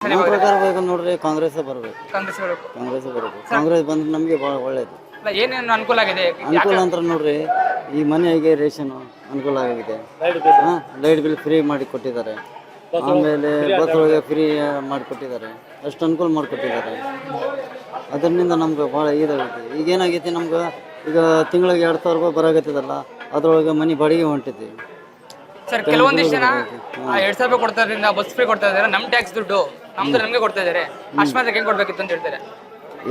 ನಮ್ಮ ಪ್ರಕಾರ ಬೇಕು ನೋಡ್ರಿ ಕಾಂಗ್ರೆಸ್ ಬರಬೇಕು. ಕಾಂಗ್ರೆಸ್ ಬರಬೇಕು. ಕಾಂಗ್ರೆಸ್ ಬರಬೇಕು. ಕಾಂಗ್ರೆಸ್ ಬಂದ್ರೆ ನಮಗೆ ಬಹಳ ಒಳ್ಳೇದು. ಏನೇನು ಅನುಕೂಲ ಆಗಿದೆ? ಅನುಕೂಲ ಅಂತ ನೋಡ್ರಿ ಈ ಮನೆಗೆ ರೇಷನ್ ಅನುಕೂಲ ಆಗಿದೆ. ಹಾಂ ಲೈಟ್ ಬಿಲ್ ಫ್ರೀ ಮಾಡಿ ಕೊಟ್ಟಿದ್ದಾರೆ. ಆಮೇಲೆ ಬಸ್ ಒಳಗೆ ಫ್ರೀ ಮಾಡಿಕೊಟ್ಟಿದ್ದಾರೆ ಅಷ್ಟು ಅನುಕೂಲ ಮಾಡಿಕೊಟ್ಟಿದ್ದಾರೆ ಅದರಿಂದ ನಮ್ಗೆ ಭಾಳ ಇದಾಗೈತಿ ಈಗ ಏನಾಗೈತಿ ನಮ್ಗೆ? ಈಗ ತಿಂಗಳಿಗೆ ಎರಡು ಸಾವಿರ ರೂಪಾಯಿ ಬರಾಗತ್ತದಲ್ಲ ಅದ್ರೊಳಗೆ ಮನೆ ಬಾಡಿಗೆ ಹೊಂಟಿದ್ವಿ. ಸರ್ ಕೆಲವೊಂದಿಷ್ಟು ಜನ ಆ ಎರಡ್ ಸಾವಿರ ರೂಪಾಯಿ ಕೊಡ್ತಾ ಬಸ್ ಫ್ರೀ ಕೊಡ್ತಾ ಇದ್ದಾರೆ ನಮ್ಮ ಟ್ಯಾಕ್ಸ್ ದುಡ್ಡು ನಮ್ದು ನಮಗೆ ಕೊಡ್ತಾ ಇದ್ದಾರೆ ಅಷ್ಟು ಮಾತ್ರ ಹೆಂಗ್ ಕೊಡ್ಬೇಕಿತ್ತು ಅಂತ ಹೇಳ್ತಾರೆ.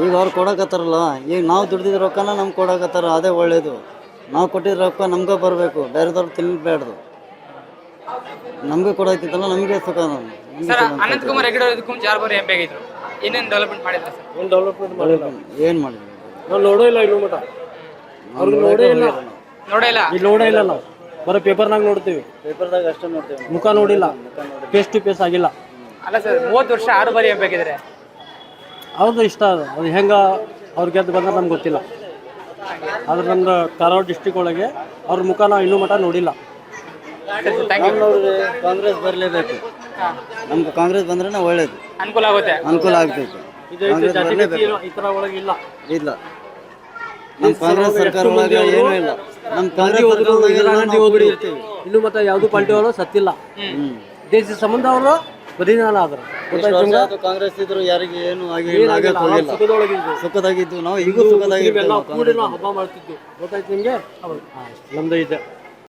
ಈಗ ಅವ್ರು ಕೊಡಕತ್ತಾರಲ್ಲ ಈಗ ನಾವು ದುಡ್ದಿದ್ದ ರೊಕ್ಕನ ನಮ್ಗೆ ಕೊಡಕತ್ತಾರ ಅದೇ ಒಳ್ಳೇದು. ನಾವು ಕೊಟ್ಟಿದ ರೊಕ್ಕ ನಮ್ಗೆ ಬರಬೇಕು ಬೇರೆದವ್ರು ತಿನ್ಬೇಡ್ದು. ನಮಗೆ ಕೊಡಕಿತ್ತಲ್ಲ ನಮಗೆ ಸುಖ ನಮ್ಗೆ. ಸರ್ ಅನಂತ್ ಕುಮಾರ್ ಹೆಗಡೆ ಇದಕ್ಕೂ ಮುಂಚೆ ಬಾರಿ ಎಂ ಪಿ ಆಗಿದ್ರು. ಏನೇನು ಡೆವಲಪ್ಮೆಂಟ್ ಮಾಡಿದ್ರು ಸರ್? ಏನು ಡೆವಲಪ್ಮೆಂಟ್ ಮಾಡಿಲ್ಲ. ಏನು ಮಾಡಿದ್ವಿ ನಾವು ನೋಡೇ ಇಲ್ಲ ಇನ್ನೂ ಮಟ ಅವ್ರಿಗೆ ನೋಡೇ ಇಲ್ಲ. ನೋಡೇ ಇಲ್ಲ. ಇಲ್ಲಿ ನೋಡೇ ಇಲ್ಲ ನಾವು. ಬರೀ ಪೇಪರ್ನಾಗ ನೋಡ್ತೀವಿ. ಪೇಪರ್ದಾಗ ಅಷ್ಟೇ ನೋಡ್ತೀವಿ. ಮುಖ ನೋಡಿಲ್ಲ. ಫೇಸ್ ಟು ಫೇಸ್ ಆಗಿಲ್ಲ. ಅಲ್ಲ ಸರ್ ಮೂವತ್ತು ವರ್ಷ ಆರು ಬಾರಿ ಎಂ ಪಿ ಅವ್ರದ್ದು ಇಷ್ಟ ಅದು. ಹೆಂಗ ಹೆಂಗೆ ಅವ್ರು ಗೆದ್ದು ಬಂದ್ರೆ ನಮ್ಗೆ ಗೊತ್ತಿಲ್ಲ. ಆದ್ರೆ ನಮ್ದು ಕಾರವಾರ ಡಿಸ್ಟಿಕ್ ಒಳಗೆ ಅವ್ರ ಮುಖ ನಾವು ಇನ್ನೂ ಮಟ್ಟ ನೋಡಿಲ್ಲ. ಥ್ಯಾಂಕ್ ಯು ನೋಡ್ರಿ ಕಾಂಗ್ರೆಸ್ ಬರಲೇಬೇಕು. ನಮ್ಗೆ ಕಾಂಗ್ರೆಸ್ ಬಂದ್ರೆ ಒಳ್ಳೇದು. ಅನುಕೂಲ ಆಗುತ್ತೆ? ಅನುಕೂಲ ಆಗ್ತೈತೆ ಕಾಂಗ್ರೆಸ್ ಬರಲೇಬೇಕು. ಈ ಥರ ಒಳಗೆ ಇಲ್ಲ. ಇಲ್ಲ. ನಮ್ಮ ಕಾಂಗ್ರೆಸ್ ಸರ್ಕಾರ ಒಳಗೆ ಏನೂ ಇಲ್ಲ. ನಮ್ಮ ಕಾಂಗ್ರೆಸ್ ಸರ್ಕಾರದಾಗ ಎಲ್ಲ ನಾವು ಕೂಡಿ ಇರ್ತೀವಿ. ಇನ್ನೂ ಮತ್ತೆ ಯಾವ್ದು ಪಾರ್ಟಿ ಅವರು ಸತ್ತಿಲ್ಲ. ಹ್ಮ್. ದೇಶದ ಸಂಬಂಧ ಅವರು ಆದ್ರು ವರ್ಷ ಕಾಂಗ್ರೆಸ್ ಇದ್ರು ಯಾರಿಗೆ ಏನು ಆಗಿಲ್ಲ ಆಗಕ್ಕೆ ಹೋಗಿಲ್ಲ ಸುಖದೊಳಗಿದ್ವಿ. ಸುಖದಾಗಿದ್ದು ನಾವು ಈಗೂ ಸುಖದಾಗಿದ್ದೀವಿ ಎಲ್ಲ ನಾವು ಕೂಡಿ ಕಾಂಗ್ರೆಸ್ ನಾವು ಹಬ್ಬ ಮಾಡ್ತಿದ್ವಿ. ಗೊತ್ತಾಯ್ತು ನಿಮಗೆ? ನಮ್ದು ಇದೆ.